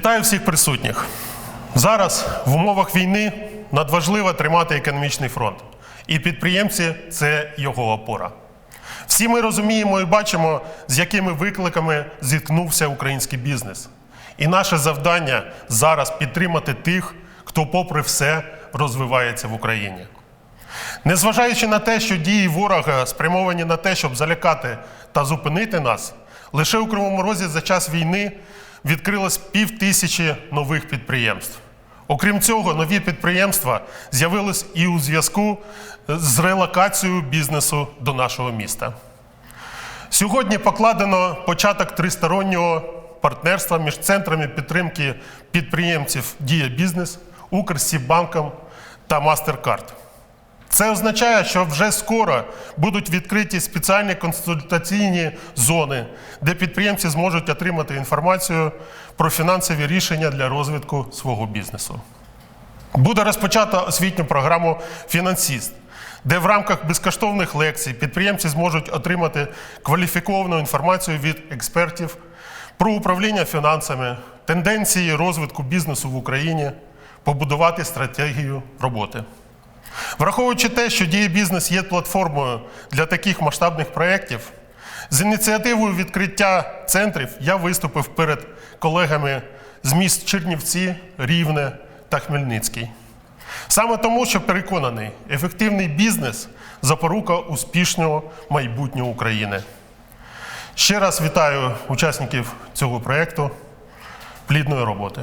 Вітаю всіх присутніх. Зараз в умовах війни надважливо тримати економічний фронт. І підприємці це його опора. Всі ми розуміємо і бачимо, з якими викликами зіткнувся український бізнес. І наше завдання зараз підтримати тих, хто, попри все, розвивається в Україні. Незважаючи на те, що дії ворога спрямовані на те, щоб залякати та зупинити нас, лише у Кривому Розі за час війни відкрилось пів тисячі нових підприємств. Окрім цього, нові підприємства з'явились і у зв'язку з релокацією бізнесу до нашого міста. Сьогодні покладено початок тристороннього партнерства між центрами підтримки підприємців Дія Бізнес, Укрсібанком та Мастеркард. Це означає, що вже скоро будуть відкриті спеціальні консультаційні зони, де підприємці зможуть отримати інформацію про фінансові рішення для розвитку свого бізнесу. Буде розпочато освітню програму Фінансіст, де в рамках безкоштовних лекцій підприємці зможуть отримати кваліфіковану інформацію від експертів про управління фінансами, тенденції розвитку бізнесу в Україні, побудувати стратегію роботи. Враховуючи те, що діє бізнес є платформою для таких масштабних проєктів, з ініціативою відкриття центрів я виступив перед колегами з міст Чернівці, Рівне та Хмельницький. Саме тому, що переконаний, ефективний бізнес запорука успішного майбутнього України. Ще раз вітаю учасників цього проєкту. Плідної роботи.